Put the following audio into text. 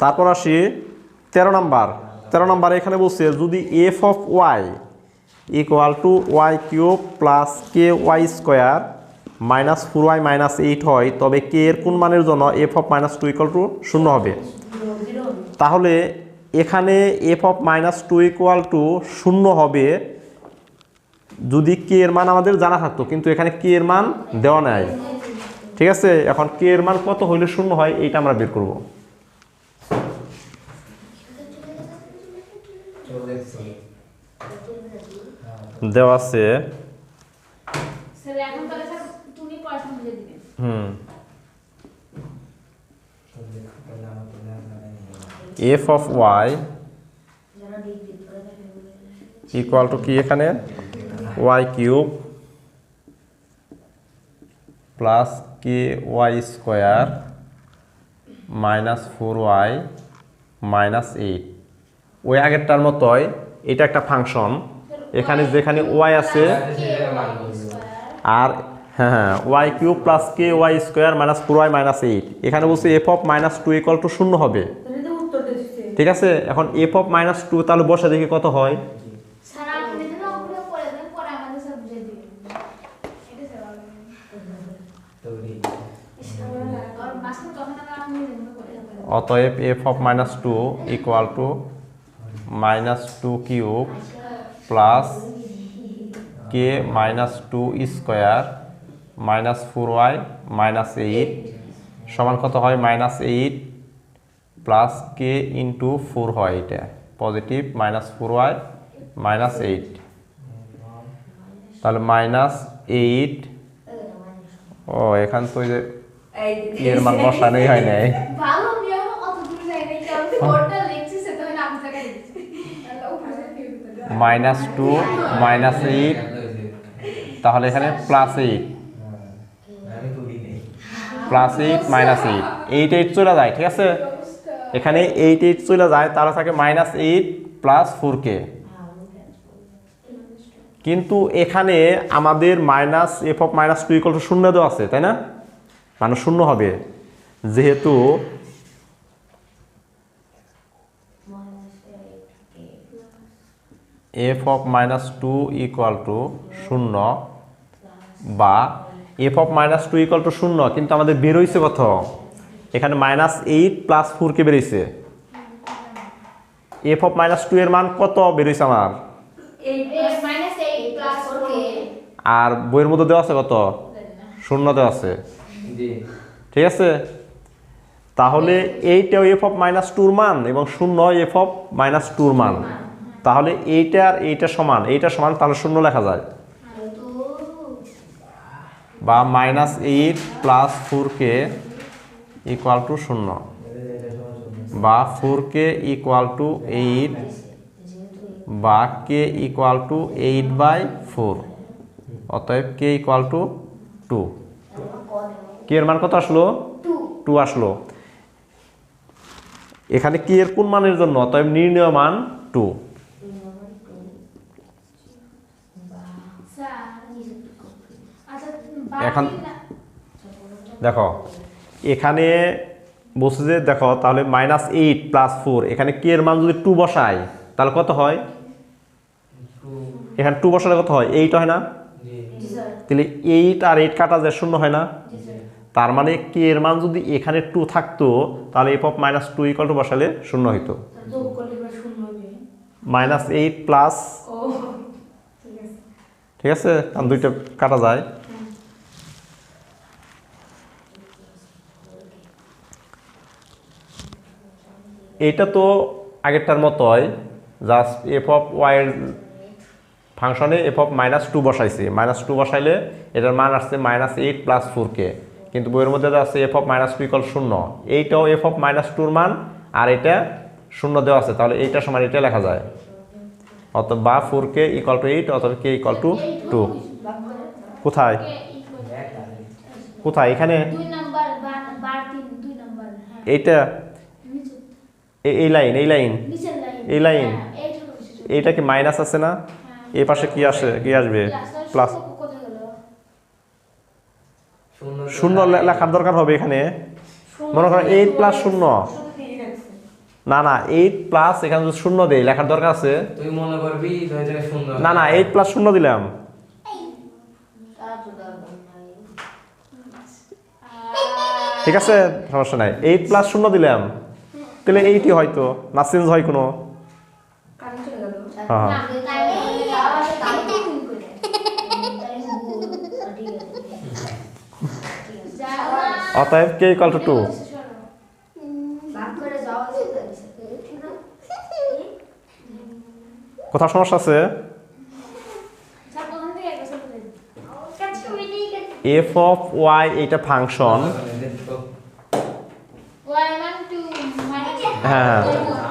তারপর আসি তেরো নাম্বার। তেরো নাম্বার এখানে বলছে, যদি F of Y equal to Y cube plus K Y square minus four Y minus eight হয়, তবে কে এর কোন মানের জন্য F of minus two equal to শূন্য হবে? তাহলে এখানে F of minus two equal to শূন্য হবে, যদি কে এর মান আমাদের জানা থাকতো, কিন্তু এখানে কে এর মান দেওয়া নাই। ঠিক আছে? এখন কে এর মান কত হইলে শূন্য হয়, এইটা আমরা বের করব। দেওয়া আছে। হুম। F of Y equal to কি এখানে? Y cube plus K Y square minus four Y minus eight ওই আগেরটার মতোই এটা একটা ফাংশন এখানে যেখানে ওয়াই আছে, আর হ্যাঁ Y cube plus K Y square minus four Y minus eight এখানে বলছে F of minus two equal to শূন্য হবে। ঠিক আছে? এখন এফ অফ মাইনাস টু তাহলে বসে দেখি কত হয়? অতএব F of minus two equal to minus two cube plus K minus two square minus four Y minus eight সমান কত হয়? Minus eight plus K into four হয় এটা। Positive minus four Y minus eight তাহলে minus eight ও এখান তো যে এর মান বসানোই হয় নাই। Minus two, minus eight. তাহলে এখানে plus eight. Plus eight, minus eight. Eight eight চলে যায়, ঠিক আছে? এখানে এইট এইট চলে যায়, তাহলে থাকে minus eight plus four K. কিন্তু এখানে আমাদের minus, F of minus two equal শূন্য দেওয়া আছে, তাই না? মানে শূন্য হবে। যেহেতু F of minus two equal to শূন্য বা F of minus two equal to শূন্য কিন্তু আমাদের বেরোইছে কত? এখানে minus eight plus four K বেরোইছে F of minus two এর মান কত বেরোইছে আমার? আর বইয়ের মধ্যে দেওয়া আছে কত? শূন্য দেওয়া আছে। ঠিক আছে? তাহলে এইটাও এফ অফ মাইনাস টুর মান এবং শূন্য এফ অফ মাইনাস টুর মান। তাহলে এইটা আর এইটা সমান এইটা সমান, তাহলে শূন্য লেখা যায়। বা minus eight plus four K equal to শূন্য। বা four K equal to eight বা K equal to eight by four অতএব K equal to two K এর মান কত আসলো? টু আসলো। এখানে কে এর কোন মানের জন্য? অতএব নির্ণয় মান টু এখন- দেখো এখানে বলছে যে দেখো তাহলে মাইনাস এইট প্লাস ফোর এখানে কে এর মান যদি টু বসাই তাহলে কত হয়? এখানে টু বসালে কত হয়? এইট হয় না? তাহলে এইট আর এইট কাটা যায় শূন্য হয় না? তার মানে কে এর মান যদি এখানে টু থাকতো তাহলে F of minus two equal to বসালে শূন্য হইতো। মাইনাস এইট প্লাস ঠিক আছে। ঠিক আছে? কারণ দুইটা কাটা যায়। এইটা তো আগেরটার মতোই জাস্ট এফ অফ ওয়াইয়ের ফাংশনে এফ অফ মাইনাস টু বসাইছি। মাইনাস টু বসাইলে এটার মান আসছে minus eight plus four K কিন্তু বইয়ের মধ্যে আছে F of minus two equal শূন্য। এইটাও এফ অফ মাইনাস টুর মান আর এটা শূন্য দেওয়া আছে। তাহলে এইটা সমান এটা লেখা যায়। অথবা বা four K equal to eight অথবা কে ইকল টু টু কোথায়? কোথায়? এখানে? হ্যাঁ। এইটা এই লাইন এই লাইন। এই লাইন। এইটা কি মাইনাস আছে না? এই পাশে কি আসে? কি আসবে? প্লাস। শূন্য লেখার দরকার হবে এখানে। মনে করো এইট প্লাস শূন্য না না এইট প্লাস এখানে শূন্য দেই লেখার দরকার আছে? না না এইট প্লাস শূন্য দিলাম। ঠিক আছে সমস্যা নাই। এইট প্লাস শূন্য দিলাম। তাহলে এইটি হয়তো না চেঞ্জ হয় কোনো? হ্যাঁ অতএব কে ইকাল টু? টু কোথাও সমস্যা আছে এফ অফ ওয়াই এইটা ফাংশন हाँ।